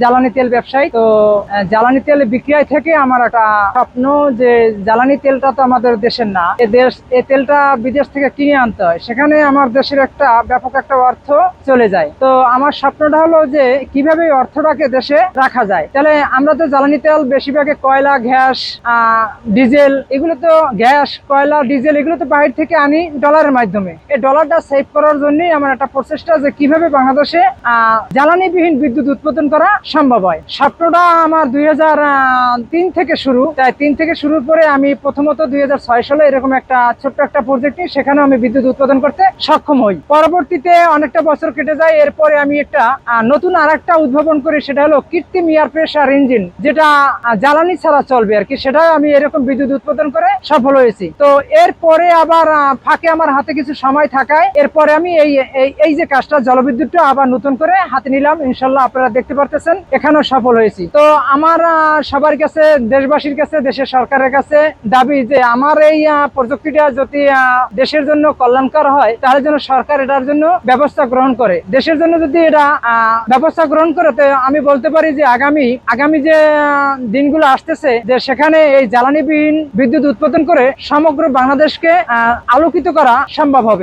জ্বালানি তেল ব্যবসায়ী। তো জ্বালানি তেল বিক্রয় থেকে আমার একটা স্বপ্ন যে জ্বালানি তেলটা তো আমাদের দেশের না। এ দেশ, এ তেলটা বিদেশ থেকে কিনে আনতে হয়। সেখানে আমার দেশের একটা ব্যাপক একটা অর্থ চলে যায়। তো, আমার স্বপ্নটা হলো যে কীভাবে অর্থটাকে দেশে রাখা যায়। তাহলে আমরা তো জ্বালানি তেল বেশিরভাগে কয়লা, গ্যাস ডিজেল, এগুলো তো গ্যাস, কয়লা, ডিজেল, এগুলো তো বাইরে থেকে আনি ডলারের মাধ্যমে। এই ডলারটা সেভ করার জন্যই আমার একটা প্রচেষ্টা যে কীভাবে বাংলাদেশে জ্বালানিবিহীন বিদ্যুৎ উৎপাদন করা সম্ভব হয়। স্বপ্নটা আমার দুই তিন থেকে শুরু। তাই তিন থেকে শুরুর পরে আমি প্রথমত দুই হাজার ছয় সালে এরকম একটা ছোট্ট একটা প্রজেক্ট নিই সেখানে আমি বিদ্যুৎ উৎপাদন করতে সক্ষম হই। পরবর্তীতে অনেকটা বছর কেটে যায়, এরপরে আমি একটা নতুন আর একটা উদ্ভাবন করি, সেটা হলো কৃত্রিম এয়ার প্রেশার ইঞ্জিন যেটা জ্বালানি ছাড়া চলবে আর কি। সেটা আমি এরকম বিদ্যুৎ উৎপাদন করে সফল হয়েছি। তো এরপরে আবার ফাঁকে আমার হাতে কিছু সময় থাকায়, এরপরে আমি এই- এই যে কাজটা জলবিদ্যুৎটা আবার নতুন করে হাতে নিলাম। ইনশাল্লাহ আপনারা দেখতে পারতেছেন এখানেও সফল হয়েছি। তো আমার সবার কাছে, দেশবাসীর কাছে, দেশের সরকারের কাছে দাবি যে আমার এই প্রযুক্তিটা যদি দেশের জন্য কল্যাণকর হয়, তাহলে যেন সরকার এটার জন্য ব্যবস্থা গ্রহণ করে। দেশের জন্য যদি এটা ব্যবস্থা গ্রহণ করে, তো আমি বলতে পারি যে আগামী আগামী যে দিনগুলো আসতেছে, যে সেখানে এই জ্বালানি জ্বালানিবিহীন বিদ্যুৎ উৎপাদন করে সমগ্র বাংলাদেশকে আলোকিত করা সম্ভব হবে।